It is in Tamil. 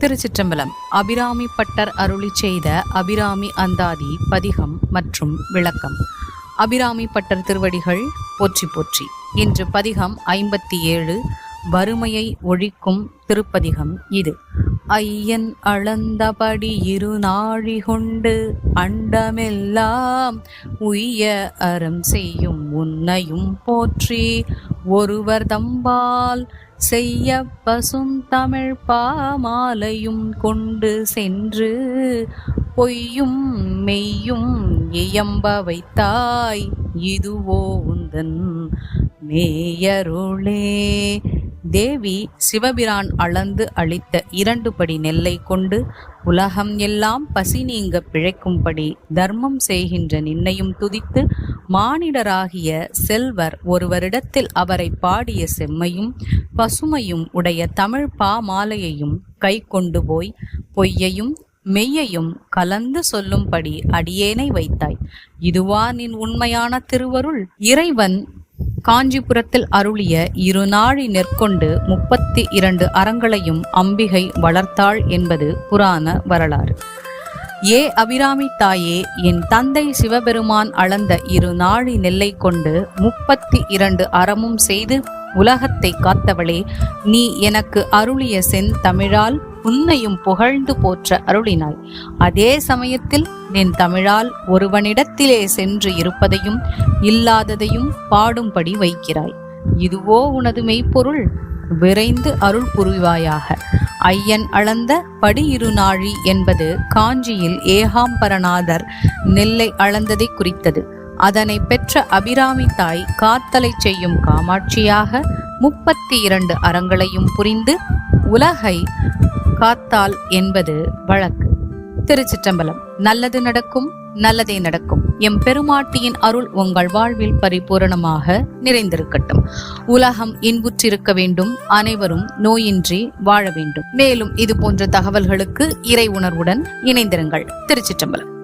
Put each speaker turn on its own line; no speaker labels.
திருச்சிற்றம்பலம். அபிராமி பட்டர் அருளி செய்த அபிராமி அந்தாதி பதிகம் மற்றும் விளக்கம். அபிராமி பட்டர் திருவடிகள் போற்றி போற்றி. இன்று பதிகம் ஐம்பத்தி ஏழு வறுமையை ஒழிக்கும் திருப்பதிகம் இது. ஐயன் அளந்தபடி இரு நாழி கொண்டு அண்டமெல்லாம் உய்ய அறம் செய்யும் உன்னையும் போற்றி ஒருவர் தம்பால் செய்ய பசும் தமிழ் பாமாலையும் கொண்டு சென்று பொய்யும் மெய்யும் இயம்ப வைத்தாய். இதுவோ உந்தன் மேயருளே. தேவி சிவபிரான் அளந்து அளித்த இரண்டு படி நெல்லை கொண்டு உலகம் எல்லாம் பசி நீங்க பிழைக்கும்படி தர்மம் செய்கின்ற நின்னையும் துதித்து மானிடராகிய செல்வர் ஒருவரிடத்தில் அவரை பாடிய செம்மையும் பசுமையும் உடைய தமிழ் பாமாலையையும் கை கொண்டு போய் பொய்யையும் மெய்யையும் கலந்து சொல்லும்படி அடியேனை வைத்தாய். இதுவா நின் உண்மையான திருவருள்? இறைவன் காஞ்சிபுரத்தில் அருளிய இருநாழி நெற்கொண்டு முப்பத்தி இரண்டு அறங்களையும் அம்பிகை வளர்த்தாள் என்பது புராண வரலாறு. ஏ அபிராமி தாயே என் தந்தை சிவபெருமான் அளந்த இரு நாழி நெல்லை கொண்டு முப்பத்தி இரண்டு அறமும் செய்து உலகத்தை காத்தவளே நீ எனக்கு அருளிய செந்தமிழால் உன்னையும் புகழ்ந்து போற்ற அருளினாய். அதே சமயத்தில் நின் தமிழால் ஒருவனிடத்திலே சென்று இருப்பதையும் இல்லாததையும் பாடும்படி வைக்கிறாய். இதுவோ உனது மெய்ப்பொருள்? விரைந்து அருள் புரிவாயாக. ஐயன் அளந்த படியிருநாழி என்பது காஞ்சியில் ஏகாம்பரநாதர் நெல்லை அளந்ததை குறித்தது. அதனை பெற்ற அபிராமி தாய் காத்தலை செய்யும் காமாட்சியாக முப்பத்தி இரண்டு அறங்களையும் புரிந்து உலகை காத்தால் என்பது வழக்கு. திருச்சிற்றம்பலம் நல்லது நடக்கும் நல்லதே நடக்கும். எம் பெருமாட்டியின் அருள் உங்கள் வாழ்வில் பரிபூரணமாக நிறைந்திருக்கட்டும். உலகம் இன்புற்றிருக்க வேண்டும் அனைவரும் நோயின்றி வாழ வேண்டும். மேலும் இது போன்ற தகவல்களுக்கு இறை உணர்வுடன் இணைந்திருங்கள். திருச்சிற்றம்பலம்.